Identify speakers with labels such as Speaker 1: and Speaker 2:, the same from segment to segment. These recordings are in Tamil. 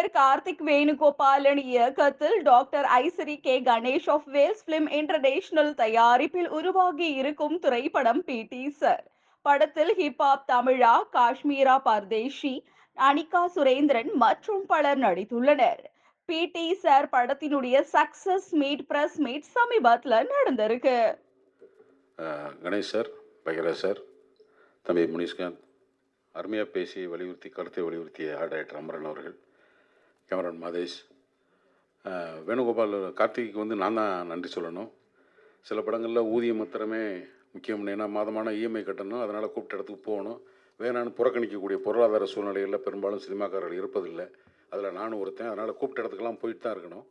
Speaker 1: இயக்குனர் கார்த்திக் வேணுகோபாலன் இயக்கத்தில் doctor Ishari K Ganesh of Vels film international தயாரிப்பில் உருவாகி இருக்கும் திரைப்படம் பிடி சார். படத்தில் ஹிப்ஹாப் தமிழா காஷ்மீரா பர்தேஷி அனிகா சுரேந்திரன் மற்றும் பலர் நடித்துள்ளனர். பிடி சார் படத்தினுடைய சக்சஸ் மீட் பிரஸ் மீட் சமீபத்தில் நடந்திருக்கு.
Speaker 2: கணேஷ் சார் பகிரா சார் தம்பி முனிஷ்காந்த் அருமையாக பேசி வலியுறுத்தி கருத்தை வலியுறுத்திய ஆர்ட் டைரக்டர் அமரன் அவர்கள் கேமரான் மாதேஷ் வேணுகோபால் கார்த்திக்கு வந்து நான் தான் நன்றி சொல்லணும். சில படங்களில் ஊதியம் மாத்திரமே முக்கியம். ஏன்னா மாதமான இஎம்ஐ கட்டணும். அதனால் கூப்பிட்ட இடத்துக்கு போகணும். வேணான்னு புறக்கணிக்கக்கூடிய பொருளாதார சூழ்நிலைகளில் பெரும்பாலும் சினிமாக்காரர்கள் இருப்பதில்லை. அதில் நானும் ஒருத்தன். அதனால் கூப்பிட்ட இடத்துக்கெல்லாம் போயிட்டு தான் இருக்கணும்.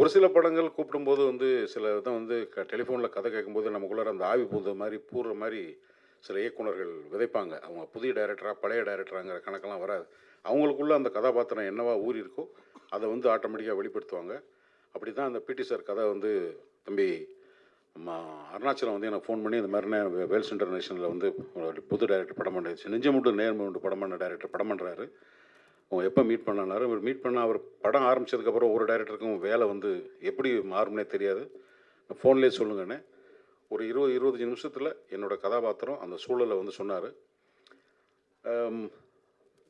Speaker 2: ஒரு சில படங்கள் கூப்பிடும்போது வந்து சில இதை வந்து க டெலிஃபோனில் கதை கேட்கும்போது நமக்குள்ளார அந்த ஆவி பூந்த மாதிரி பூர்ற மாதிரி சில இயக்குனர்கள் விதைப்பாங்க. அவங்க புதிய டைரக்டராக பழைய டைரக்டராங்கிற கணக்கெல்லாம் வராது. அவங்களுக்குள்ள அந்த கதாபாத்திரம் என்னவா ஊறி இருக்கோ அதை வந்து ஆட்டோமேட்டிக்காக வெளிப்படுத்துவாங்க. அப்படி தான் அந்த பிடி சார் கதை வந்து தம்பி நம்ம அருணாச்சலம் வந்து எனக்கு ஃபோன் பண்ணி இந்த மாதிரி வேல்ஸ் இன்டர்நேஷனலில் வந்து புது டைரக்டர் படம் பண்ணிடுச்சு நெஞ்சமுட்டு நேர்முண்டு படம் பண்ண டைரக்டர் படம் பண்ணுறாரு அவங்க எப்போ மீட் பண்ணாரு அவர் மீட் பண்ண அவர் படம் ஆரம்பிச்சதுக்கப்புறம் ஒரு டைரக்டருக்கும் வேலை வந்து எப்படி மாறும்னே தெரியாது. ஃபோன்லேயே சொல்லுங்கண்ணே ஒரு இருபது இருபத்தஞ்சி நிமிஷத்தில் என்னோட கதாபாத்திரம் அந்த சூழலை வந்து சொன்னார்.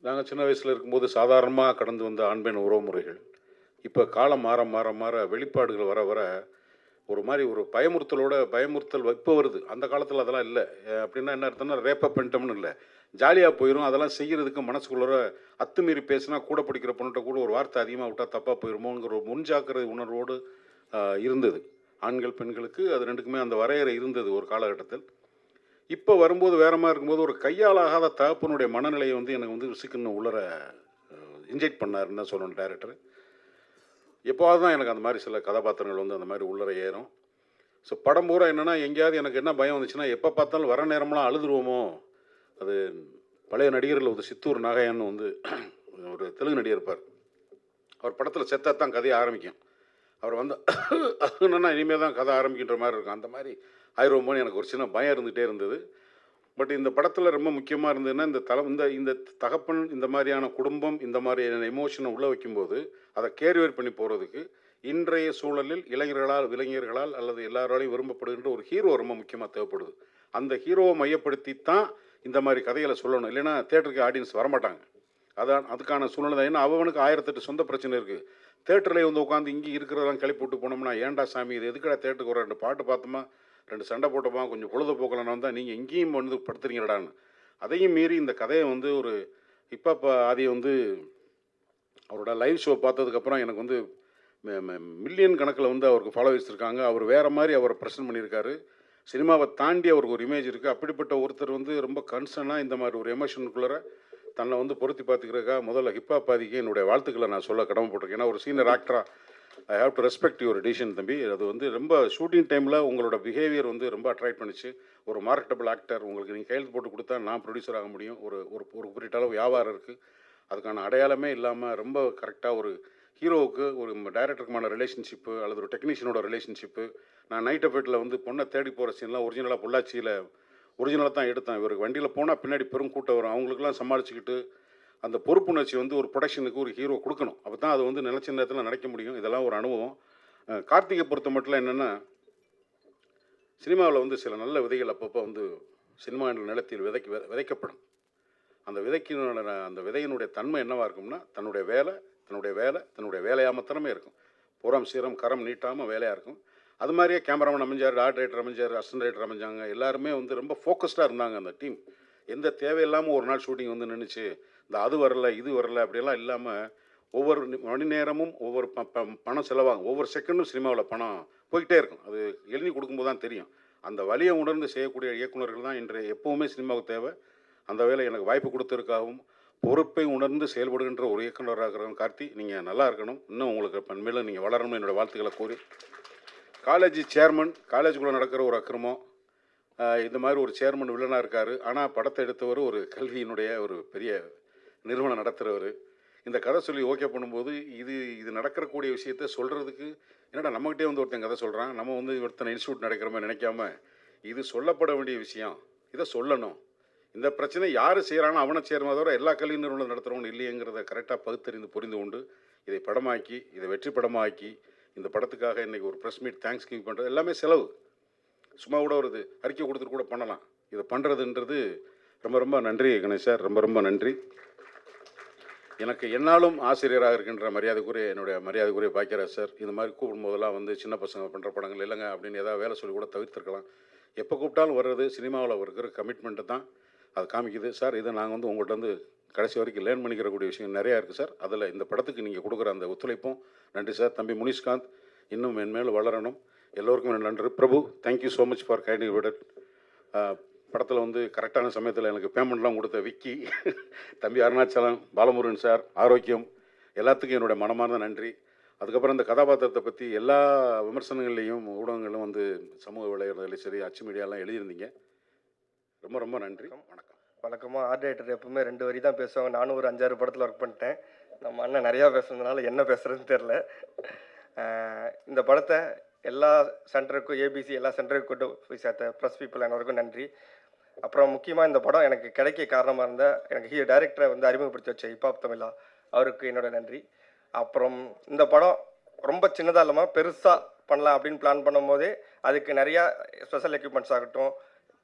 Speaker 2: நாங்கள் சின்ன வயசில் இருக்கும்போது சாதாரணமாக கடந்து வந்த ஆண்பெண் உறவு முறைகள். இப்போ காலம் மாற மாற மாற வெளிப்பாடுகள் வர வர ஒரு மாதிரி ஒரு பயமுறுத்தலோட பயமுறுத்தல் இப்போ வருது. அந்த காலத்தில் அதெல்லாம் இல்லை. அப்படின்னா என்ன அர்த்தம்னா ரேப்ப பண்ணிட்டோம்னு இல்லை. ஜாலியாக போயிடும் அதெல்லாம் செய்கிறதுக்கு மனசுக்குள்ளார அத்துமீறி பேசினா கூட பிடிக்கிற பொண்ணுகிட்ட கூட ஒரு வார்த்தை அதிகமாக விட்டால் தப்பாக போயிருமோங்கிற ஒரு முன்ஜாக்கிரதை உணர்வோடு இருந்தது. ஆண்கள் பெண்களுக்கு அது ரெண்டுக்குமே அந்த வரையறை இருந்தது ஒரு காலகட்டத்தில். இப்போ வரும்போது வேற மாதிரி இருக்கும்போது ஒரு கையாலாகாத தகப்பனுடைய மனநிலையை வந்து எனக்கு வந்து ரிசிக்குன்னு உள்ளர இன்ஜெக்ட் பண்ணாருன்னு தான் சொல்லணும் டேரக்டர் எப்போவாது தான் எனக்கு அந்த மாதிரி சில கதாபாத்திரங்கள் வந்து அந்த மாதிரி உள்ளர ஏறும். ஸோ படம் பூரா என்னென்னா எங்கேயாவது எனக்கு என்ன பயம் வந்துச்சுன்னா எப்போ பார்த்தாலும் வர நேரமெல்லாம் அழுதுருவோமோ? அது பழைய நடிகர்கள் ஒரு சித்தூர் நாகையான்னு வந்து ஒரு தெலுங்கு நடிகர் இருப்பார். அவர் படத்தில் செத்தா தான் கதையை ஆரம்பிக்கும். அவர் வந்து என்னன்னா இனிமேல் தான் கதை ஆரம்பிக்கின்ற மாதிரி இருக்கும். அந்த மாதிரி ஆயிரமோன்னு எனக்கு ஒரு சின்ன பயம் இருந்துகிட்டே இருந்தது. பட் இந்த படத்தில் ரொம்ப முக்கியமாக இருந்ததுன்னா இந்த தலை இந்த இந்த தகப்பன் இந்த மாதிரியான குடும்பம் இந்த மாதிரியான எமோஷனை உள்ள வைக்கும்போது அதை கேரியர் பண்ணி போகிறதுக்கு இன்றைய சூழலில் இளைஞர்களால் இளைஞர்களால் அல்லது எல்லாராலையும் விரும்பப்படுகின்ற ஒரு ஹீரோ ரொம்ப முக்கியமாக தேவைப்படுது. அந்த ஹீரோவை மையப்படுத்தி தான் இந்த மாதிரி கதைகளை சொல்லணும். இல்லைன்னா தேட்டருக்கு ஆடியன்ஸ் வரமாட்டாங்க. அதான் அதுக்கான சூழ்நிலை தான். ஏன்னா அவனுக்கு ஆயிரத்தெட்டு சொந்த பிரச்சனை இருக்குது தேட்டரில் வந்து உட்காந்து இங்கே இருக்கிறதெல்லாம் கிளப்பி விட்டு போனோம்னா ஏன்டா சாமி இது எதுக்கடா தேட்டருக்கு ஒரு ரெண்டு பாட்டு பார்த்தோமா ரெண்டு சண்டை போட்டோமா கொஞ்சம் பொழுதுபோக்கலன்னு வந்தால் நீங்கள் இங்கேயும் வந்து படுத்துறீங்கடான்னு அதையும் மீறி இந்த கதையை வந்து ஒரு ஹிப்ஹாப் ஆதி வந்து அவரோட லைவ் ஷோ பார்த்ததுக்கப்புறம் எனக்கு வந்து மில்லியன் கணக்கில் வந்து அவருக்கு ஃபாலோவர்ஸ் இருக்காங்க. அவர் வேறு மாதிரி அவரை ப்ரெசென்ட் பண்ணியிருக்காரு. சினிமாவை தாண்டி அவருக்கு ஒரு இமேஜ் இருக்குது அப்படிப்பட்ட ஒருத்தர் வந்து ரொம்ப கன்சர்னாக இந்த மாதிரி ஒரு எமோஷனுக்குள்ளே தன்னை வந்து பொருத்தி பார்த்துக்கிறக்கா முதல்ல ஹிப்ஹாப் பாதிக்கு என்னுடைய வாழ்த்துக்களை நான் சொல்ல கடமைப்பட்டிருக்கேன். ஏன்னா ஒரு சீனியர் ஆக்டராக I have to respect your decision தம்பி. அது வந்து ரொம்ப ஷூட்டிங் டைமில் உங்களோட பிஹேவியர் வந்து ரொம்ப அட்ராக்ட் பண்ணிச்சு. ஒரு மார்க்கெட்டபிள் ஆக்டர் உங்களுக்கு நீங்கள் கையெழுத்து போட்டு கொடுத்தா நான் ப்ரொடியூசர் ஆக முடியும். ஒரு ஒரு ஒரு குறிப்பிட்ட அளவு வியாபாரம் இருக்குது அதுக்கான அடையாளமே இல்லாமல் ரொம்ப கரெக்டாக ஒரு ஹீரோவுக்கு ஒரு டைரக்டருக்குமான ரிலேஷன்ஷிப்பு அல்லது ஒரு டெக்னீஷியனோட ரிலேஷன்ஷிப்பு நான் நைட் எஃபெக்ட்டில் வந்து பொண்ணை தேடி போகிற சீன்லாம் ஒரிஜினலாக பொள்ளாச்சியில் ஒரிஜினலாக தான் எடுத்தேன். இவருக்கு வண்டியில் போனால் பின்னாடி பெரும் கூட்டம் வரும். அவங்களுக்குலாம் சமாளிச்சுக்கிட்டு அந்த பொறுப்புணர்ச்சி வந்து ஒரு ப்ரொடக்ஷனுக்கு ஒரு ஹீரோ கொடுக்கணும். அப்போ தான் அது வந்து நினச்ச நேரத்தில் நடக்க முடியும். இதெல்லாம் ஒரு அனுபவம். கார்த்திகை பொறுத்த மட்டும் என்னென்னா சினிமாவில் வந்து சில நல்ல விதைகள் அப்பப்போ வந்து சினிமா என்ற நிலத்தில் விதைக்கு விதைக்கப்படும். அந்த விதைக்கினோட அந்த விதையினுடைய தன்மை என்னவாக இருக்கும்னா தன்னுடைய வேலை தன்னுடைய வேலை தன்னுடைய வேலையாக மாத்திரமே இருக்கும். புறம் சீரம் கரம் நீட்டாமல் வேலையாக இருக்கும். அது மாதிரியே கேமராமேன் அமைஞ்சார் ஆர்ட் ரைட்டர் அமைஞ்சார் அசிஸ்டன்ட் ரைட்டர் அமைஞ்சாங்க. எல்லாருமே வந்து ரொம்ப ஃபோக்கஸ்டாக இருந்தாங்க அந்த டீம். எந்த தேவையில்லாமல் ஒரு நாள் ஷூட்டிங் வந்து நின்றுச்சு இந்த அது வரல இது வரல அப்படியெல்லாம் இல்லாமல் ஒவ்வொரு மணி நேரமும் ஒவ்வொரு ப ப- பணம் செலவாகும். ஒவ்வொரு செகண்டும் சினிமாவில் பணம் போய்கிட்டே இருக்கும். அது எழுதி கொடுக்கும்போது தான் தெரியும். அந்த வழியை உணர்ந்து செய்யக்கூடிய இயக்குனர்கள் தான் இன்றைய எப்போவுமே சினிமாவுக்கு தேவை. அந்த வேலை எனக்கு வாய்ப்பு கொடுத்ததுக்காகவும் பொறுப்பை உணர்ந்து செயல்படுகின்ற ஒரு இயக்குனராக இருக்கிறவங்க கார்த்தி நீங்கள் நல்லா இருக்கணும். இன்னும் உங்களுக்கு பண்மையில் நீங்கள் வளரணும்னு என்னோடய வாழ்த்துக்களை கூறி காலேஜ் சேர்மன் காலேஜுக்குள்ளே நடக்கிற ஒரு அக்கிரமம் இந்த மாதிரி ஒரு சேர்மன் வில்லனாக இருக்கார். ஆனால் படத்தை எடுத்தவர் ஒரு கல்வியினுடைய ஒரு பெரிய நிறுவனம் நடத்துகிறவர் இந்த கதை சொல்லி ஓகே பண்ணும்போது இது இது நடக்கக்கூடிய விஷயத்த சொல்கிறதுக்கு என்னடா நம்மகிட்டே வந்து ஒருத்தன் கதை சொல்கிறான் நம்ம வந்து ஒருத்தனை இன்ஸ்டியூட் நடக்கிறோமே நினைக்காம இது சொல்லப்பட வேண்டிய விஷயம். இதை சொல்லணும். இந்த பிரச்சனை யார் செய்கிறானோ அவனை சேர்மா தவிர எல்லா கல்வி நிறுவனம் நடத்துகிறவங்க இல்லையங்கிறத கரெக்டாக பகுத்தறிந்து புரிந்து கொண்டு இதை படமாக்கி இதை வெற்றி படமாக்கி இந்த படத்துக்காக இன்றைக்கி ஒரு ப்ரெஸ் மீட் தேங்க்ஸ் கிவிங் பண்ணுறது எல்லாமே செலவு. சும்மா கூட ஒரு அறிக்கை கொடுத்துட்டு கூட பண்ணலாம். இதை பண்ணுறதுன்றது ரொம்ப ரொம்ப நன்றி கணேஷ் சார். ரொம்ப ரொம்ப நன்றி. எனக்கு என்னாலும் ஆசிரியராக இருக்கின்ற மரியாதைக்குரிய என்னுடைய மரியாதைக்குரிய பாக்கியராஜ் சார் இந்த மாதிரி கூப்பிடும் போதெல்லாம் வந்து சின்ன பசங்க பண்ணுற படங்கள் இல்லைங்க அப்படின்னு ஏதாவது வேலை சொல்லி கூட தவிர்த்துருக்கலாம். எப்போ கூப்பிட்டாலும் வர்றது சினிமாவில் இருக்கிற கமிட்மெண்ட்டு தான் அது காமிக்குது. சார் இதை நாங்கள் வந்து உங்கள்கிட்ட வந்து கடைசி வரைக்கும் லேர்ன் பண்ணிக்கிறக்கூடிய விஷயம் நிறையா இருக்குது சார். அதில் இந்த படத்துக்கு நீங்கள் கொடுக்குற அந்த ஒத்துழைப்பும் நன்றி சார். தம்பி முனிஷ்காந்த் இன்னும் மென்மேலும் வளரணும். எல்லோருக்கும் நன்றி. Prabhu thank you so much for கைண்டிங் விடட் நேரத்தில் வந்து கரெக்டான சமயத்தில் எனக்கு பேமெண்ட்லாம் கொடுத்த விக்கி தம்பி அருணாச்சலம் பாலமுருகன் சார் ஆரோக்கியம் எல்லாத்துக்கும் என்னுடைய மனமார்ந்த நன்றி. அதுக்கப்புறம் இந்த கதாபாத்திரத்தை பற்றி எல்லா விமர்சனங்கள்லேயும் ஊடகங்களும் வந்து சமூக வலைதளத்திலையும் சரி அச்சு மீடியாலாம் எழுதியிருந்தீங்க. ரொம்ப ரொம்ப நன்றி. வணக்கம்.
Speaker 3: வழக்கமாக ஆர்ட் ரைட்டர் எப்பவுமே ரெண்டு வரி தான் பேசுவாங்க. நானும் ஒரு அஞ்சாறு படத்தில் ஒர்க் பண்ணிட்டேன். நம்ம அண்ணன் நிறையா பேசுனதுனால என்ன பேசுகிறதுன்னு தெரில இந்த படத்தை எல்லா சென்டருக்கும் ஏபிசி எல்லா சென்டருக்கும் கொண்டு போய் சேர்த்த ப்ரெஸ் பீப்புள் அனைவருக்கும் நன்றி. அப்புறம் முக்கியமாக இந்த படம் எனக்கு கிடைக்க காரணமாக இருந்த எனக்கு ஹீரோ டைரக்டரை வந்து அறிமுகப்படுத்தி வச்ச ஹிப்ஹாப் தமிழா அவருக்கு என்னோட நன்றி. அப்புறம் இந்த படம் ரொம்ப சின்னதாக இல்லாமல் பெருசாக பண்ணலாம் அப்படின்னு பிளான் பண்ணும்போதே அதுக்கு நிறையா ஸ்பெஷல் எக்யூப்மெண்ட்ஸ் ஆகட்டும்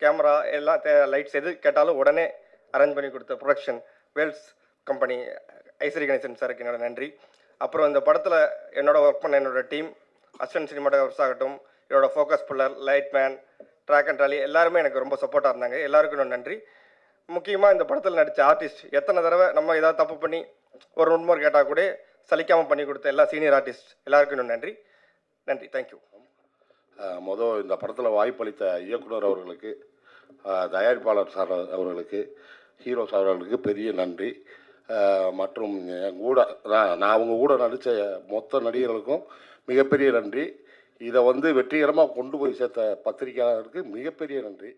Speaker 3: கேமரா எல்லாம் தே லைட்ஸ் எது கேட்டாலும் உடனே அரேஞ்ச் பண்ணி கொடுத்த ப்ரொடக்ஷன் வேல்ஸ் கம்பெனி ஐஸ்வரி கணேசன் சாருக்கு என்னோட நன்றி. அப்புறம் இந்த படத்தில் என்னோட ஒர்க் பண்ண என்னோட டீம் அசிஸ்டன்ட் சினிமாட்டோகிராஃபர்ஸ் ஆகட்டும் என்னோட focus puller light man track and trolley எல்லாருமே எனக்கு ரொம்ப சப்போர்ட்டாக இருந்தாங்க. எல்லாருக்கும் நன்றி. முக்கியமாக இந்த படத்தில் நடித்த ஆர்டிஸ்ட் எத்தனை தடவை நம்ம ஏதாவது தப்பு பண்ணி ஒரு உண்மை கேட்டால் கூட சலிக்காமல் பண்ணி கொடுத்த எல்லா சீனியர் ஆர்டிஸ்ட் எல்லாருக்கும் நன்றி. நன்றி தேங்க்யூ
Speaker 4: மொதல் இந்த படத்தில் வாய்ப்பளித்த இயக்குனர் அவர்களுக்கு தயாரிப்பாளர் சார் அவர்களுக்கு ஹீரோ சார் அவர்களுக்கு பெரிய நன்றி. மற்றும் என் கூட நான் நான் அவங்க கூட நடித்த மொத்த நடிகர்களுக்கும் மிகப்பெரிய நன்றி. இதை வந்து வெற்றிகரமாக கொண்டு போய் சேர்த்த பத்திரிகையாளருக்கு மிகப்பெரிய நன்றி.